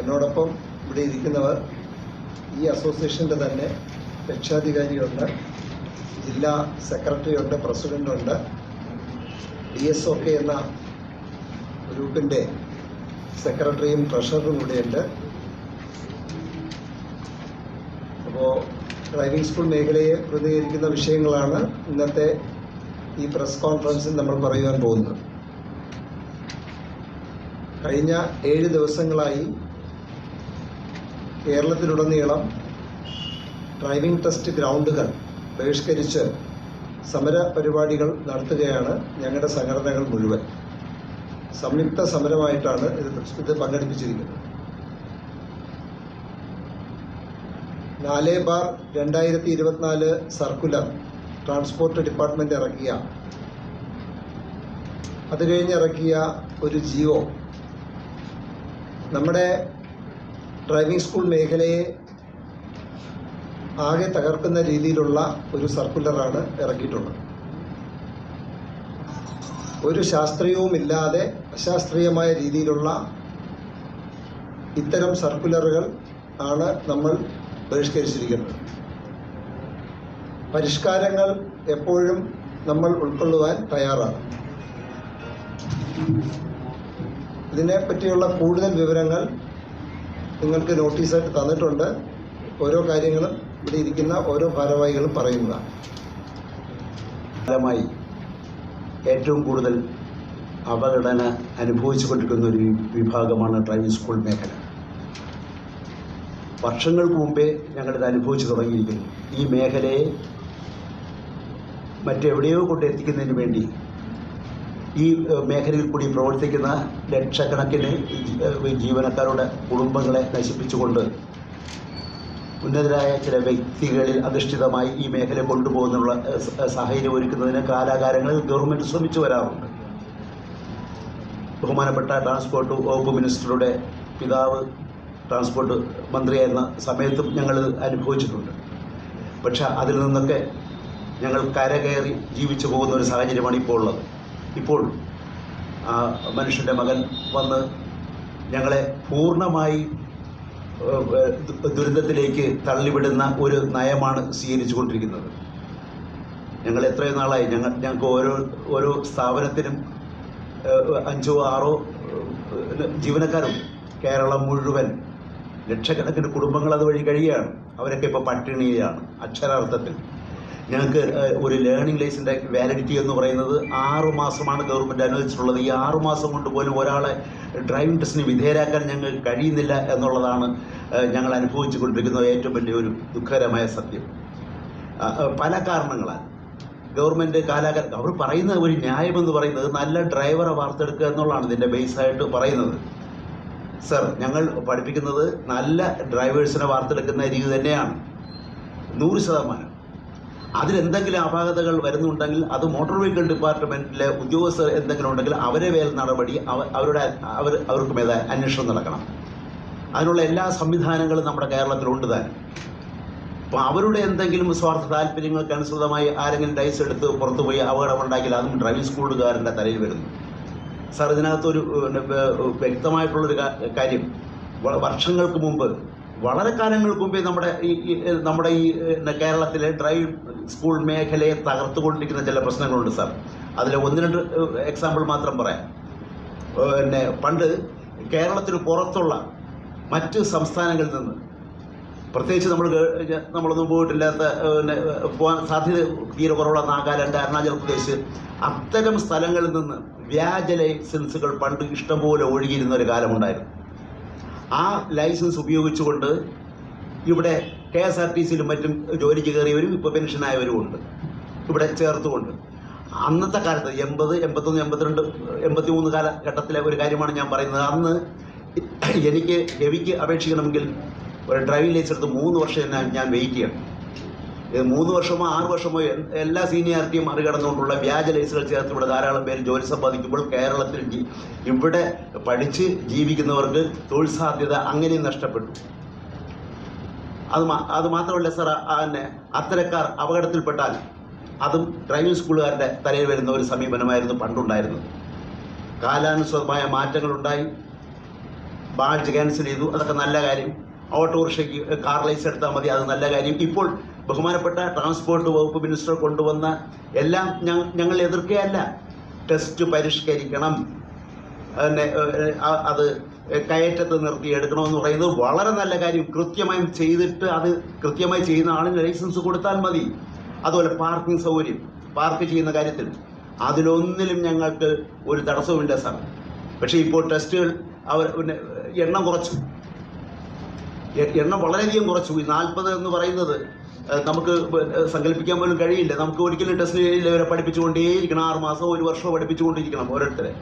എന്നോടൊപ്പം ഇവിടെ ഇരിക്കുന്നവർ ഈ അസോസിയേഷന്റെ തന്നെ രക്ഷാധികാരിയുണ്ട് ജില്ലാ സെക്രട്ടറിയുണ്ട് പ്രസിഡന്റുണ്ട് ഡി എസ് ഒ കെ എന്ന ഗ്രൂപ്പിന്റെ സെക്രട്ടറിയും ട്രഷററും കൂടെയുണ്ട്. അപ്പോൾ ഡ്രൈവിംഗ് സ്കൂൾ മേഖലയെ പ്രതികരിക്കുന്ന വിഷയങ്ങളാണ് ഇന്നത്തെ ഈ പ്രസ് കോൺഫറൻസിൽ നമ്മൾ പറയുവാൻ പോകുന്നത്. കഴിഞ്ഞ ഏഴ് ദിവസങ്ങളായി കേരളത്തിലുടനീളം ഡ്രൈവിംഗ് ടെസ്റ്റ് ഗ്രൗണ്ടുകൾ ബഹിഷ്കരിച്ച് സമര പരിപാടികൾ നടത്തുകയാണ് ഞങ്ങളുടെ സംഘടനകൾ മുഴുവൻ. സംയുക്ത സമരമായിട്ടാണ് ഇത് ഇത് പങ്കെടുപ്പിച്ചിരിക്കുന്നത്. നാല് ബാർ രണ്ടായിരത്തി ഇരുപത്തിനാല് സർക്കുലർ ട്രാൻസ്പോർട്ട് ഡിപ്പാർട്ട്മെന്റ് ഇറക്കിയ അത് കഴിഞ്ഞിറക്കിയ ഒരു ജിയോ. നമ്മുടെ ഡ്രൈവിംഗ് സ്കൂൾ മേഖലയെ ആകെ തകർക്കുന്ന രീതിയിലുള്ള ഒരു സർക്കുലറാണ് ഇറക്കിയിട്ടുള്ളത്. ഒരു ശാസ്ത്രീയവുമില്ലാതെ അശാസ്ത്രീയമായ രീതിയിലുള്ള ഇത്തരം സർക്കുലറുകൾ ആണ് നമ്മൾ ബഹിഷ്കരിച്ചിരിക്കുന്നത്. പരിഷ്കാരങ്ങൾ എപ്പോഴും നമ്മൾ ഉൾക്കൊള്ളുവാൻ തയ്യാറാണ്. ഇതിനെപ്പറ്റിയുള്ള കൂടുതൽ വിവരങ്ങൾ നിങ്ങൾക്ക് നോട്ടീസായിട്ട് തന്നിട്ടുണ്ട്. ഓരോ കാര്യങ്ങളും ഇവിടെ ഇരിക്കുന്ന ഓരോ ഭാരവാഹികളും പറയുന്നതാണ് ഫലമായി ഏറ്റവും കൂടുതൽ അപകടന അനുഭവിച്ചുകൊണ്ടിരിക്കുന്ന ഒരു വിഭാഗമാണ് ഡ്രൈവിംഗ് സ്കൂൾ മേഖല. വർഷങ്ങൾക്ക് മുമ്പേ ഞങ്ങളിത് അനുഭവിച്ചു തുടങ്ങിയിരിക്കുന്നു. ഈ മേഖലയെ മറ്റെവിടെയോ കൊണ്ട് എത്തിക്കുന്നതിന് വേണ്ടി ഈ മേഖലയിൽ കൂടി പ്രവർത്തിക്കുന്ന ലക്ഷക്കണക്കിന് ജീവനക്കാരുടെ കുടുംബങ്ങളെ നശിപ്പിച്ചുകൊണ്ട് ഉന്നതരായ ചില വ്യക്തികളിൽ അധിഷ്ഠിതമായി ഈ മേഖല കൊണ്ടുപോകുന്നുള്ള സാഹചര്യം ഒരുക്കുന്നതിന് കാലാകാലങ്ങളിൽ ഗവൺമെന്റ് ശ്രമിച്ചു വരാറുണ്ട്. ബഹുമാനപ്പെട്ട ട്രാൻസ്പോർട്ട് വകുപ്പ് മിനിസ്റ്ററുടെ പിതാവ് ട്രാൻസ്പോർട്ട് മന്ത്രിയായിരുന്ന സമയത്തും ഞങ്ങൾ അനുഭവിച്ചിട്ടുണ്ട്. പക്ഷെ അതിൽ നിന്നൊക്കെ ഞങ്ങൾ കരകയറി ജീവിച്ചു പോകുന്ന ഒരു സാഹചര്യമാണ് ഇപ്പോൾ ഉള്ളത്. ഇപ്പോൾ മനുഷ്യന്റെ മകൻ വന്ന് ഞങ്ങളെ പൂർണമായി ദുരന്തത്തിലേക്ക് തള്ളിവിടുന്ന ഒരു നയമാണ് സ്വീകരിച്ചു കൊണ്ടിരിക്കുന്നത് ഞങ്ങൾ എത്രയോ നാളായി ഞങ്ങൾ ഞങ്ങൾക്ക് ഓരോ ഓരോ സ്ഥാപനത്തിനും അഞ്ചോ ആറോ ജീവനക്കാരും കേരളം മുഴുവൻ ലക്ഷക്കണക്കിന് കുടുംബങ്ങൾ അതുവഴി കഴിയുകയാണ്. അവരൊക്കെ ഇപ്പോൾ പട്ടിണിയിലാണ് അക്ഷരാർത്ഥത്തിൽ. ഞങ്ങൾക്ക് ഒരു ലേണിംഗ് ലൈസിന്റെ വാലിഡിറ്റി എന്ന് പറയുന്നത് ആറു മാസമാണ് ഗവൺമെന്റ് അനുവദിച്ചിട്ടുള്ളത്. ഈ ആറു മാസം കൊണ്ട് പോലും ഒരാളെ ഡ്രൈവിംഗ് ടെസ്റ്റിന് വിധേയരാക്കാൻ ഞങ്ങൾക്ക് കഴിയുന്നില്ല എന്നുള്ളതാണ് ഞങ്ങൾ അനുഭവിച്ചു കൊണ്ടിരിക്കുന്ന ഏറ്റവും വലിയൊരു ദുഃഖകരമായ സത്യം. പല കാരണങ്ങളാൽ. ഗവൺമെന്റ് കാലാകാലം അവർ പറയുന്ന ഒരു ന്യായമെന്ന് പറയുന്നത് നല്ല ഡ്രൈവറെ വാർത്തെടുക്കുക എന്നുള്ളതാണ് ഇതിന്റെ ബേസായിട്ട് പറയുന്നത്. സർ ഞങ്ങൾ പഠിപ്പിക്കുന്നത് നല്ല ഡ്രൈവേഴ്സിനെ വാർത്തെടുക്കുന്ന രീതി തന്നെയാണ്. നൂറ് ശതമാനം. അതിലെന്തെങ്കിലും അപാകതകൾ വരുന്നുണ്ടെങ്കിൽ അത് മോട്ടോർ വെഹിക്കിൾ ഡിപ്പാർട്ട്മെന്റിലെ ഉദ്യോഗസ്ഥർ എന്തെങ്കിലും ഉണ്ടെങ്കിൽ അവരെ മേൽ നടപടി അവരുടെ അവർ അവർക്ക് മേലെ അന്വേഷണം നടക്കണം. അതിനുള്ള എല്ലാ സംവിധാനങ്ങളും നമ്മുടെ കേരളത്തിലുണ്ട് താൻ. അപ്പോൾ അവരുടെ എന്തെങ്കിലും സ്വാർത്ഥ താല്പര്യങ്ങൾക്ക് അനുസൃതമായി ആരെങ്കിലും ഡൈസ് എടുത്ത് പുറത്തു പോയി അപകടമുണ്ടാക്കിയാൽ അതും ഡ്രൈവിംഗ് സ്കൂളുകാരന്റെ തലയിൽ വരുന്നു. സാർ ഇതിനകത്തൊരു വ്യക്തമായിട്ടുള്ളൊരു കാര്യം. വർഷങ്ങൾക്ക് മുമ്പ് വളരെ കാലങ്ങൾക്ക് മുമ്പേ നമ്മുടെ ഈ- നമ്മുടെ ഈ കേരളത്തിലെ ഡ്രൈവ് സ്കൂൾ മേഖലയെ തകർത്തുകൊണ്ടിരിക്കുന്ന ചില പ്രശ്നങ്ങളുണ്ട് സാർ. അതിൽ ഒന്ന് രണ്ട് എക്സാമ്പിൾ മാത്രം പറയാം. പിന്നെ പണ്ട് കേരളത്തിന് പുറത്തുള്ള മറ്റ് സംസ്ഥാനങ്ങളിൽ നിന്ന് പ്രത്യേകിച്ച് നമ്മൾ നമ്മളൊന്നും പോയിട്ടില്ലാത്ത പിന്നെ, പോകാൻ സാധ്യത തീരെ കുറവുള്ള നാഗാലാൻഡ് അരുണാചൽ പ്രദേശ് അത്തരം സ്ഥലങ്ങളിൽ നിന്ന് വ്യാജ ലൈസൻസുകൾ പണ്ട് ഇഷ്ടംപോലെ ഒഴുകിയിരുന്ന ഒരു കാലമുണ്ടായിരുന്നു. ആ ലൈസൻസ് ഉപയോഗിച്ചുകൊണ്ട് ഇവിടെ കെ എസ് ആർ ടി സിയിലും മറ്റും ജോലിക്ക് കയറിയവരും ഇപ്പോൾ പെൻഷനായവരും ഉണ്ട്. ഇവിടെ ചേർത്തുകൊണ്ട്. അന്നത്തെ കാലത്ത് എൺപത് എൺപത്തൊന്ന് എൺപത്തിരണ്ട് എൺപത്തി മൂന്ന് കാലഘട്ടത്തിലെ ഒരു കാര്യമാണ് ഞാൻ പറയുന്നത്. അന്ന് എനിക്ക് രവിക്ക് അപേക്ഷിക്കണമെങ്കിൽ ഒരു ഡ്രൈവിംഗ് ലൈസൻസ് എടുത്ത് മൂന്ന് വർഷം ഞാൻ ഞാൻ വെയിറ്റ് ചെയ്യണം. ഇത് മൂന്ന് വർഷമോ ആറ് വർഷമോ എല്ലാ സീനിയാരിറ്റിയും മറികടന്നുകൊണ്ടുള്ള വ്യാജ ലൈസുകൾ ചേർത്ത് ഇവിടെ ധാരാളം പേര് ജോലി സമ്പാദിക്കുമ്പോൾ കേരളത്തിൽ ഇവിടെ പഠിച്ച് ജീവിക്കുന്നവർക്ക് തൊഴിൽ സാധ്യത അങ്ങനെയും നഷ്ടപ്പെട്ടു. അത് അത് മാത്രമല്ല സാർ പിന്നെ അത്തരക്കാർ അപകടത്തിൽപ്പെട്ടാൽ അതും ഡ്രൈവിംഗ് സ്കൂളുകാരുടെ തലയിൽ വരുന്ന ഒരു സമീപനമായിരുന്നു പണ്ടുണ്ടായിരുന്നത്. കാലാനുസൃതമായ മാറ്റങ്ങളുണ്ടായി. ബാഡ്ജ് ക്യാൻസൽ ചെയ്തു. അതൊക്കെ നല്ല കാര്യം. ഓട്ടോറിക്ഷയ്ക്ക് കാർ ലൈസൻസ് എടുത്താൽ മതി. അത് നല്ല കാര്യം. ഇപ്പോൾ ബഹുമാനപ്പെട്ട ട്രാൻസ്പോർട്ട് വകുപ്പ് മിനിസ്റ്റർ കൊണ്ടുവന്ന എല്ലാം ഞങ്ങൾ എതിർക്കുകയല്ല. ടെസ്റ്റ് പരിഷ്കരിക്കണം. പിന്നെ അത് കയറ്റത്ത് നിർത്തി എടുക്കണമെന്ന് പറയുന്നത് വളരെ നല്ല കാര്യം. കൃത്യമായും ചെയ്തിട്ട് അത് കൃത്യമായി ചെയ്യുന്ന ആളിന് ലൈസൻസ് കൊടുത്താൽ മതി. അതുപോലെ പാർക്കിംഗ് സൗകര്യം പാർക്ക് ചെയ്യുന്ന കാര്യത്തിൽ. അതിലൊന്നിലും ഞങ്ങൾക്ക് ഒരു തടസ്സവുമില്ല സാർ. പക്ഷേ ഇപ്പോൾ ടെസ്റ്റുകൾ അവർ പിന്നെ എണ്ണം കുറച്ചു. എണ്ണം വളരെയധികം കുറച്ചു. ഈ നാൽപ്പത് എന്ന് പറയുന്നത് നമുക്ക് സങ്കല്പിക്കാൻ പോലും കഴിയില്ല. നമുക്ക് ഒരിക്കലും ടെസ്റ്റ് ഇവരെ പഠിപ്പിച്ചുകൊണ്ടേയിരിക്കണം. ആറ് മാസം ഒരു വർഷമോ പഠിപ്പിച്ചുകൊണ്ടിരിക്കണം ഓരോരുത്തരെ.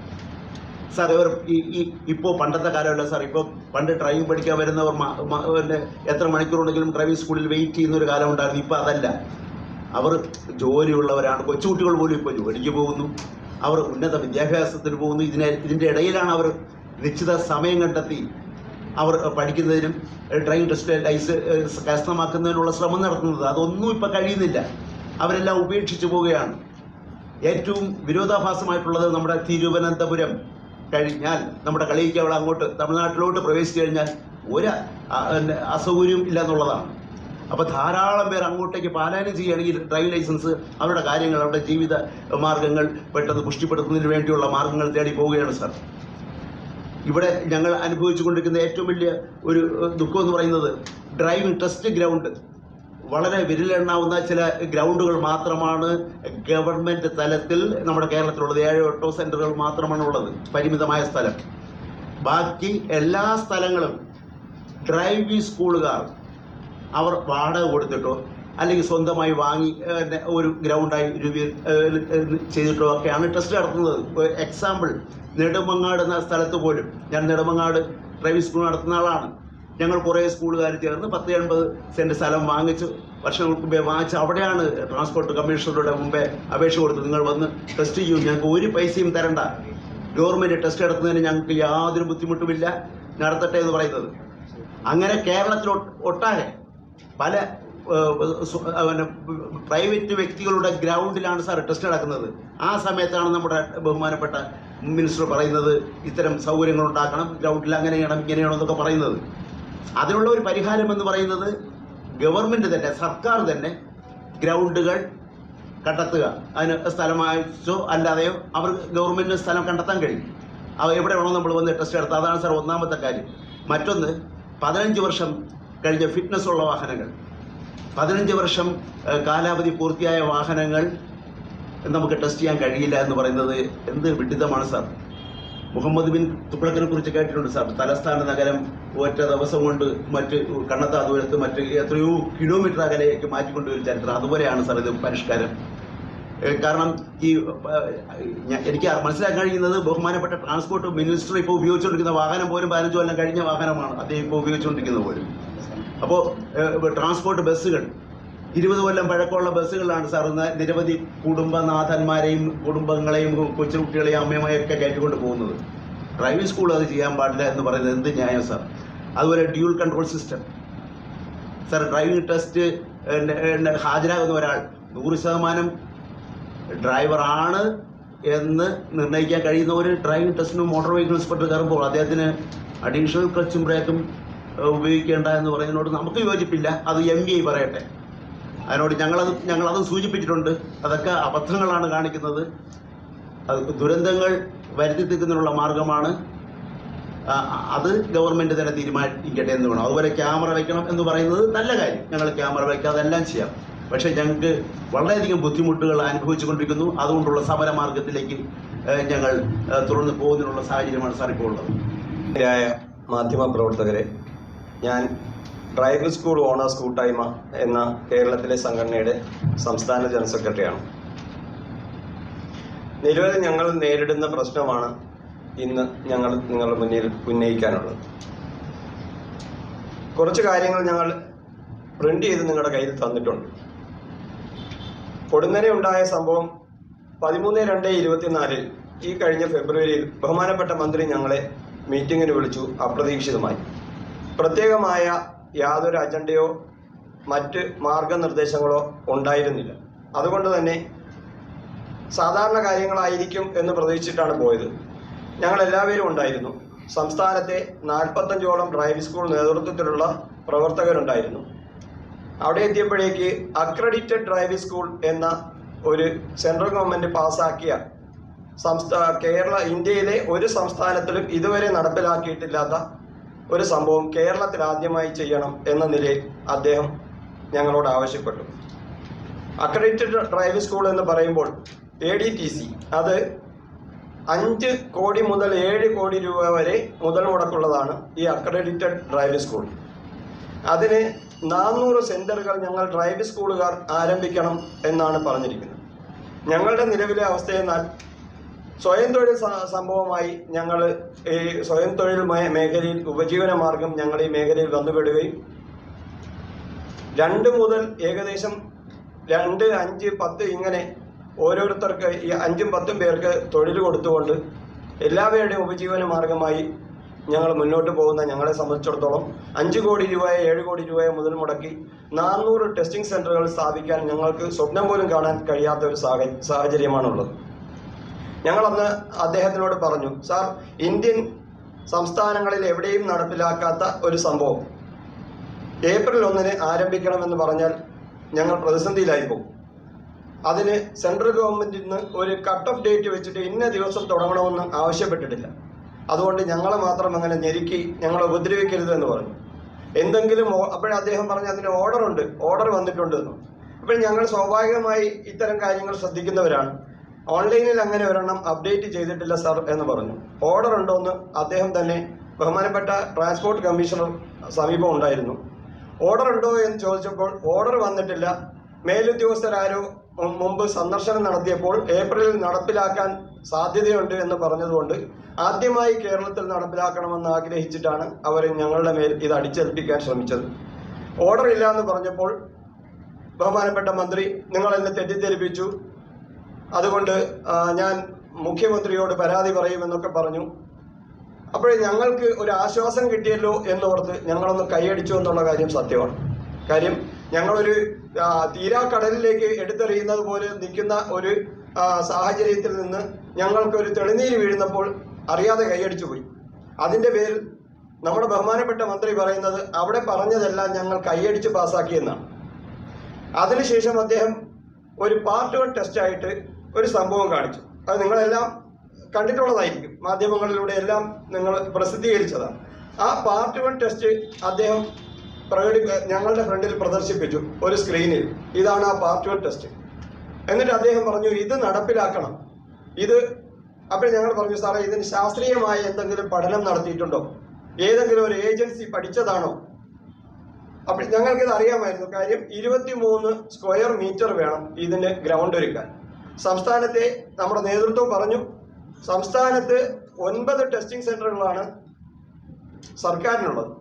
സാർ ഇവർ ഈ ഈ ഇപ്പോൾ പണ്ടത്തെ കാലമല്ല സാർ ഇപ്പോൾ പണ്ട് ഡ്രൈവിംഗ് പഠിക്കാൻ വരുന്നവർ എത്ര മണിക്കൂറുണ്ടെങ്കിലും ഡ്രൈവിംഗ് സ്കൂളിൽ വെയിറ്റ് ചെയ്യുന്ന ഒരു കാലം ഉണ്ടായിരുന്നു ഇപ്പോൾ അതല്ല. അവർ ജോലിയുള്ളവരാണ് കൊച്ചുകുട്ടികൾ പോലും ഇപ്പോൾ ജോലിക്ക് പോകുന്നു. അവർ ഉന്നത വിദ്യാഭ്യാസത്തിന് പോകുന്നു. ഇതിനെ ഇതിന്റെ ഇടയിലാണ് അവർ നിശ്ചിത സമയം കണ്ടെത്തി അവർ പഠിക്കുന്നതിനും ഡ്രൈവിംഗ് ടെസ്റ്റ് ലൈസൻസ് കരസ്ഥമാക്കുന്നതിനുള്ള ശ്രമം നടത്തുന്നത്. അതൊന്നും ഇപ്പം കഴിയുന്നില്ല. അവരെല്ലാം ഉപേക്ഷിച്ചു പോവുകയാണ്. ഏറ്റവും വിരോധാഭാസമായിട്ടുള്ളത് നമ്മുടെ തിരുവനന്തപുരം കഴിഞ്ഞാൽ നമ്മുടെ കളിയിക്ക് അവിടെ അങ്ങോട്ട് തമിഴ്നാട്ടിലോട്ട് പ്രവേശിച്ചു കഴിഞ്ഞാൽ ഒരു അസൗകര്യം ഇല്ല എന്നുള്ളതാണ്. അപ്പോൾ ധാരാളം പേർ അങ്ങോട്ടേക്ക് പാലായനം ചെയ്യുകയാണെങ്കിൽ ഡ്രൈവിംഗ് ലൈസൻസ് അവരുടെ കാര്യങ്ങൾ അവരുടെ ജീവിത മാർഗങ്ങൾ പെട്ടെന്ന് പുഷ്ടിപ്പെടുത്തുന്നതിന് വേണ്ടിയുള്ള മാർഗങ്ങൾ തേടി പോവുകയാണ് സാർ. ഇവിടെ ഞങ്ങൾ അനുഭവിച്ചു കൊണ്ടിരിക്കുന്ന ഏറ്റവും വലിയ ഒരു ദുഃഖം എന്ന് പറയുന്നത് ഡ്രൈവിംഗ് ടെസ്റ്റ് ഗ്രൗണ്ട്. വളരെ വിരലെണ്ണാവുന്ന ചില ഗ്രൗണ്ടുകൾ മാത്രമാണ് ഗവൺമെന്റ് തലത്തിൽ നമ്മുടെ കേരളത്തിലുള്ളത്. ഏഴോ എട്ടോ സെന്ററുകൾ മാത്രമാണ് ഉള്ളത് പരിമിതമായ സ്ഥലം. ബാക്കി എല്ലാ സ്ഥലങ്ങളും ഡ്രൈവിംഗ് സ്കൂളുകാർ അവർ വാടക കൊടുത്തിട്ടോ അല്ലെങ്കിൽ സ്വന്തമായി വാങ്ങി ഒരു ഗ്രൗണ്ടായി രൂപീ ചെയ്തിട്ടോ ഒക്കെയാണ് ടെസ്റ്റ് നടത്തുന്നത്. എക്സാമ്പിൾ നെടുമങ്ങാട് എന്ന സ്ഥലത്ത് പോലും ഞാൻ നെടുമങ്ങാട് ഡ്രൈവിംഗ് സ്കൂൾ നടത്തുന്ന ആളാണ്. ഞങ്ങൾ കുറേ സ്കൂളുകാർ ചേർന്ന് പത്ത് എൺപത് സെന്റ് സ്ഥലം വാങ്ങിച്ചു വർഷങ്ങൾക്ക് മുമ്പേ വാങ്ങിച്ച് അവിടെയാണ് ട്രാൻസ്പോർട്ട് കമ്മീഷണറുടെ മുമ്പേ അപേക്ഷ കൊടുത്ത് നിങ്ങൾ വന്ന് ടെസ്റ്റ് ചെയ്യൂ. ഞങ്ങൾക്ക് ഒരു പൈസയും തരണ്ട. ഗവൺമെന്റ് ടെസ്റ്റ് എടുക്കുന്നതിന് ഞങ്ങൾക്ക് യാതൊരു ബുദ്ധിമുട്ടുമില്ല. നടത്തട്ടെ എന്ന് പറയുന്നത്. അങ്ങനെ കേരളത്തിൽ ഒട്ടാകെ പല പ്രൈവറ്റ് വ്യക്തികളുടെ ഗ്രൗണ്ടിലാണ് സാർ ടെസ്റ്റ് നടക്കുന്നത്. ആ സമയത്താണ് നമ്മുടെ ബഹുമാനപ്പെട്ട മിനിസ്റ്റർ പറയുന്നത് ഇത്തരം സൗകര്യങ്ങൾ ഉണ്ടാക്കണം. ഗ്രൗണ്ടിൽ അങ്ങനെയാണ് ഇങ്ങനെയാണോ ഇങ്ങനെ എന്നൊക്കെ പറയുന്നത്. അതിനുള്ള ഒരു പരിഹാരം എന്ന് പറയുന്നത് ഗവൺമെന്റ് തന്നെ സർക്കാർ തന്നെ ഗ്രൗണ്ടുകൾ കണ്ടെത്തുക. അതിന് സ്ഥലമായിച്ചോ അല്ലാതെയോ അവർ ഗവൺമെന്റ് സ്ഥലം കണ്ടെത്താൻ കഴിയും. അവ എവിടെ വേണോ നമ്മൾ വന്ന് ടെസ്റ്റ് എടുത്താൽ അതാണ് സാർ ഒന്നാമത്തെ കാര്യം. മറ്റൊന്ന് പതിനഞ്ച് വർഷം കഴിഞ്ഞ ഫിറ്റ്നസ് ഉള്ള വാഹനങ്ങൾ. പതിനഞ്ച് വർഷം കാലാവധി പൂർത്തിയായ വാഹനങ്ങൾ നമുക്ക് ടെസ്റ്റ് ചെയ്യാൻ കഴിയില്ല എന്ന് പറയുന്നത് എന്ത് വിഡിതമാണ് സാർ? മുഹമ്മദ് ബിൻ തുഗ്ലക്കിനെ കുറിച്ച് കേട്ടിട്ടുണ്ട് സാർ. തലസ്ഥാന നഗരം ഒറ്റ ദിവസം കൊണ്ട് മറ്റ് കണ്ണത്താ ദൂരത്ത് മറ്റ് എത്രയോ കിലോമീറ്റർ അകലേക്ക് മാറ്റിക്കൊണ്ടുവരും ചരിത്രം. അതുപോലെയാണ് സാർ ഇത് പരിഷ്കാരം. കാരണം ഈ എനിക്ക് മനസ്സിലാക്കാൻ കഴിയുന്നത് ബഹുമാനപ്പെട്ട ട്രാൻസ്പോർട്ട് മിനിസ്റ്റർ ഇപ്പോൾ ഉപയോഗിച്ചുകൊണ്ടിരിക്കുന്ന വാഹനം പോലും പതിനഞ്ച് കൊല്ലം കഴിഞ്ഞ വാഹനമാണ് അദ്ദേഹം ഇപ്പോൾ ഉപയോഗിച്ചുകൊണ്ടിരിക്കുന്നത് പോലും. അപ്പോൾ ട്രാൻസ്പോർട്ട് ബസ്സുകൾ ഇരുപത് കൊല്ലം പഴക്കമുള്ള ബസ്സുകളാണ് സാർ ഇന്ന് നിരവധി കുടുംബനാഥന്മാരെയും കുടുംബങ്ങളെയും കൊച്ചുകുട്ടികളെയും അമ്മയുമായും ഒക്കെ കയറ്റിക്കൊണ്ട് പോകുന്നത്. ഡ്രൈവിംഗ് സ്കൂൾ അത് ചെയ്യാൻ പാടില്ല എന്ന് പറയുന്നത് എന്ത് ന്യായം സാർ? അതുപോലെ dual control system sir driving test ഹാജരാകുന്ന ഒരാൾ നൂറ് ശതമാനം ഡ്രൈവറാണ് എന്ന് നിർണയിക്കാൻ കഴിയുന്ന ഒരു ഡ്രൈവിംഗ് ടെസ്റ്റിനും മോട്ടോർ വെഹിക്കിൾ ഇൻസ്പെക്ടർ കയറുമ്പോൾ അദ്ദേഹത്തിന് അഡീഷണൽ ക്ലച്ചും ബ്രേക്കും ഉപയോഗിക്കേണ്ട എന്ന് പറയുന്നതിനോട് നമുക്ക് യോജിപ്പില്ല. അത് എം ബി ഐ പറയട്ടെ. അതിനോട് ഞങ്ങളത് ഞങ്ങളതും സൂചിപ്പിച്ചിട്ടുണ്ട്. അതൊക്കെ അബദ്ധങ്ങളാണ് കാണിക്കുന്നത്. അത് ദുരന്തങ്ങൾ വരുത്തി തീർക്കുന്നതിനുള്ള മാർഗമാണ്. അത് ഗവൺമെന്റ് തന്നെ തീരുമാനിക്കട്ടെ എന്ന് വേണം. അതുപോലെ ക്യാമറ വയ്ക്കണം എന്ന് പറയുന്നത് നല്ല കാര്യം. ഞങ്ങൾ ക്യാമറ വയ്ക്കാതെ എല്ലാം ചെയ്യാം. പക്ഷേ ഞങ്ങൾക്ക് വളരെയധികം ബുദ്ധിമുട്ടുകൾ അനുഭവിച്ചുകൊണ്ടിരിക്കുന്നു. അതുകൊണ്ടുള്ള സമരമാർഗത്തിലേക്ക് ഞങ്ങൾ തുറന്നു പോകുന്നതിനുള്ള സാഹചര്യമാണ് സാർ ഇപ്പോൾ ഉള്ളത്. മാധ്യമ പ്രവർത്തകരെ ഞാൻ ഡ്രൈവിംഗ് സ്കൂൾ ഓണേഴ്സ് കൂട്ടായ്മ എന്ന കേരളത്തിലെ സംഘടനയുടെ സംസ്ഥാന ജനറൽ സെക്രട്ടറിയാണ്. നിലവിൽ ഞങ്ങൾ നേരിടുന്ന പ്രശ്നമാണ് ഇന്ന് ഞങ്ങൾ നിങ്ങളുടെ മുന്നിൽ ഉന്നയിക്കാനുള്ളത്. കുറച്ച് കാര്യങ്ങൾ ഞങ്ങൾ പ്രിന്റ് ചെയ്ത് നിങ്ങളുടെ കയ്യിൽ തന്നിട്ടുണ്ട്. പൊടുന്നനെ ഉണ്ടായ സംഭവം പതിമൂന്ന് രണ്ട് ഇരുപത്തിനാലിൽ ഈ കഴിഞ്ഞ ഫെബ്രുവരിയിൽ ബഹുമാനപ്പെട്ട മന്ത്രി ഞങ്ങളെ മീറ്റിങ്ങിന് വിളിച്ചു അപ്രതീക്ഷിതമായി. പ്രത്യേകമായ യാതൊരു അജണ്ടയോ മറ്റ് മാർഗനിർദ്ദേശങ്ങളോ ഉണ്ടായിരുന്നില്ല. അതുകൊണ്ട് തന്നെ സാധാരണ കാര്യങ്ങളായിരിക്കും എന്ന് പ്രതീക്ഷിച്ചിട്ടാണ് പോയത്. ഞങ്ങൾ എല്ലാവരും ഉണ്ടായിരുന്നു. സംസ്ഥാനത്തെ നാൽപ്പത്തഞ്ചോളം ഡ്രൈവിംഗ് സ്കൂൾ നേതൃത്വത്തിലുള്ള പ്രവർത്തകരുണ്ടായിരുന്നു. അവിടെ എത്തിയപ്പോഴേക്ക് അക്രഡിറ്റഡ് ഡ്രൈവിംഗ് സ്കൂൾ എന്ന ഒരു സെൻട്രൽ ഗവൺമെന്റ് പാസ്സാക്കിയ സംസ്ഥാന കേരള ഇന്ത്യയിലെ ഒരു സംസ്ഥാനത്തിലും ഇതുവരെ നടപ്പിലാക്കിയിട്ടില്ലാത്ത ഒരു സംഭവം കേരളത്തിൽ ആദ്യമായി ചെയ്യണം എന്ന നിലയിൽ അദ്ദേഹം ഞങ്ങളോട് ആവശ്യപ്പെട്ടു. അക്രഡിറ്റഡ് ഡ്രൈവിംഗ് സ്കൂൾ എന്ന് പറയുമ്പോൾ എ ഡി ടി സി അത് അഞ്ച് കോടി മുതൽ ഏഴ് കോടി രൂപ വരെ മുതൽ മുടക്കുള്ളതാണ് ഈ അക്രഡിറ്റഡ് ഡ്രൈവിംഗ് സ്കൂൾ അതിന് നാനൂറ് സെന്ററുകൾ ഞങ്ങൾ ഡ്രൈവിംഗ് സ്കൂളുകാർ ആരംഭിക്കണം എന്നാണ് പറഞ്ഞിരിക്കുന്നത്. ഞങ്ങളുടെ നിലവിലെ അവസ്ഥയെന്നാൽ സ്വയം തൊഴിൽ സംഭവമായി ഞങ്ങൾ ഈ സ്വയം തൊഴിൽ മേഖലയിൽ ഉപജീവന മാർഗം ഞങ്ങൾ ഈ മേഖലയിൽ വന്നുപെടുകയും രണ്ട് മുതൽ ഏകദേശം രണ്ട് അഞ്ച് പത്ത് ഇങ്ങനെ ഓരോരുത്തർക്ക് ഈ അഞ്ചും പത്തും പേർക്ക് തൊഴിൽ കൊടുത്തുകൊണ്ട് എല്ലാവരുടെയും ഉപജീവന മാർഗമായി ഞങ്ങൾ മുന്നോട്ട് പോകുന്ന ഞങ്ങളെ സംബന്ധിച്ചിടത്തോളം അഞ്ച് കോടി രൂപയെ ഏഴ് കോടി രൂപയെ മുതൽ മുടക്കി നാനൂറ് ടെസ്റ്റിംഗ് സെന്ററുകൾ സ്ഥാപിക്കാൻ ഞങ്ങൾക്ക് സ്വപ്നം പോലും കാണാൻ കഴിയാത്ത ഒരു സാഹ- സാഹചര്യമാണുള്ളത്. ഞങ്ങളന്ന് അദ്ദേഹത്തിനോട് പറഞ്ഞു സാർ ഇന്ത്യൻ സംസ്ഥാനങ്ങളിൽ എവിടെയും നടപ്പിലാക്കാത്ത ഒരു സംഭവം. ഏപ്രിൽ ഒന്നിന് ആരംഭിക്കണമെന്ന് പറഞ്ഞാൽ ഞങ്ങൾ പ്രതിസന്ധിയിലായി പോകും അതിന് സെൻട്രൽ ഗവൺമെന്റിൽ നിന്ന് ഒരു കട്ട് ഓഫ് ഡേറ്റ് വെച്ചിട്ട് ഇന്ന ദിവസം തുടങ്ങണമെന്ന് ആവശ്യപ്പെട്ടിട്ടില്ല. അതുകൊണ്ട് ഞങ്ങളെ മാത്രം അങ്ങനെ ഞെരുക്കി ഞങ്ങളെ ഉപദ്രവിക്കരുത് എന്ന് പറഞ്ഞു. എന്തെങ്കിലും അപ്പോഴേ അദ്ദേഹം പറഞ്ഞു അതിന് ഓർഡർ ഉണ്ട് ഓർഡർ വന്നിട്ടുണ്ട് എന്ന്. അപ്പോൾ ഞങ്ങൾ സ്വാഭാവികമായി ഇത്തരം കാര്യങ്ങൾ ശ്രദ്ധിക്കുന്നവരാണ്. ഓൺലൈനിൽ അങ്ങനെ ഒരെണ്ണം അപ്ഡേറ്റ് ചെയ്തിട്ടില്ല സർ എന്ന് പറഞ്ഞു. ഓർഡർ ഉണ്ടോ എന്ന് അദ്ദേഹം തന്നെ ബഹുമാനപ്പെട്ട ട്രാൻസ്പോർട്ട് കമ്മീഷണർ സമീപം ഉണ്ടായിരുന്നു. ഓർഡർ ഉണ്ടോ എന്ന് ചോദിച്ചപ്പോൾ ഓർഡർ വന്നിട്ടില്ല. മേലുദ്യോഗസ്ഥരാരോ മുമ്പ് സന്ദർശനം നടത്തിയപ്പോൾ ഏപ്രിലിൽ നടപ്പിലാക്കാൻ സാധ്യതയുണ്ട് എന്ന് പറഞ്ഞതുകൊണ്ട് ആദ്യമായി കേരളത്തിൽ നടപ്പിലാക്കണമെന്ന് ആഗ്രഹിച്ചിട്ടാണ് അവർ ഞങ്ങളുടെ മേൽ ഇത് അടിച്ചേൽപ്പിക്കാൻ ശ്രമിച്ചത്. ഓർഡർ ഇല്ല എന്ന് പറഞ്ഞപ്പോൾ ബഹുമാനപ്പെട്ട മന്ത്രി നിങ്ങൾ എന്നെ തെറ്റിദ്ധരിപ്പിച്ചു. അതുകൊണ്ട് ഞാൻ മുഖ്യമന്ത്രിയോട് പരാതി പറയുമെന്നൊക്കെ പറഞ്ഞു. അപ്പോഴേ ഞങ്ങൾക്ക് ഒരു ആശ്വാസം കിട്ടിയല്ലോ എന്നോർത്ത് ഞങ്ങളൊന്ന് കൈയടിച്ചു എന്നുള്ള കാര്യം സത്യമാണ്. കാര്യം ഞങ്ങളൊരു തീരാക്കടലിലേക്ക് എടുത്തെറിയുന്നത് പോലെ നിൽക്കുന്ന ഒരു സാഹചര്യത്തിൽ നിന്ന് ഞങ്ങൾക്കൊരു തെളിനീര് വീഴുന്നപ്പോൾ അറിയാതെ കൈയടിച്ചു പോയി. അതിന്റെ പേരിൽ നമ്മുടെ ബഹുമാനപ്പെട്ട മന്ത്രി പറയുന്നത് അവിടെ പറഞ്ഞതെല്ലാം ഞങ്ങൾ കൈയടിച്ച് പാസ്സാക്കിയെന്നാണ് അതിനുശേഷം അദ്ദേഹം ഒരു പാർട്ട് വൺ ടെസ്റ്റായിട്ട് ഒരു സംഭവം കാണിച്ചു. അത് നിങ്ങളെല്ലാം കണ്ടിട്ടുള്ളതായിരിക്കും. മാധ്യമങ്ങളിലൂടെ എല്ലാം നിങ്ങൾ പ്രസിദ്ധീകരിച്ചതാണ്. ആ പാർട്ട് വൺ ടെസ്റ്റ് അദ്ദേഹം പ്രകടി ഞങ്ങളുടെ ഫ്രണ്ടിൽ പ്രദർശിപ്പിച്ചു ഒരു സ്ക്രീനിൽ ഇതാണ് ആ പാർട്ട് വൺ ടെസ്റ്റ് എന്നിട്ട് അദ്ദേഹം പറഞ്ഞു ഇത് നടപ്പിലാക്കണം. ഇത് അപ്പോൾ ഞങ്ങൾ പറഞ്ഞു സാറേ ഇതിന് ശാസ്ത്രീയമായ എന്തെങ്കിലും പഠനം നടത്തിയിട്ടുണ്ടോ? ഏതെങ്കിലും ഒരു ഏജൻസി പഠിച്ചതാണോ അപ്പോൾ ഞങ്ങൾക്കിത് അറിയാമായിരുന്നു. കാര്യം ഇരുപത്തിമൂന്ന് സ്ക്വയർ മീറ്റർ വേണം ഇതിന് ഗ്രൗണ്ട് ഒരുക്കാൻ. സംസ്ഥാനത്തെ നമ്മുടെ നേതൃത്വം പറഞ്ഞു. സംസ്ഥാനത്ത് ഒൻപത് ടെസ്റ്റിംഗ് സെന്ററുകളാണ് സർക്കാരിനുള്ളത്.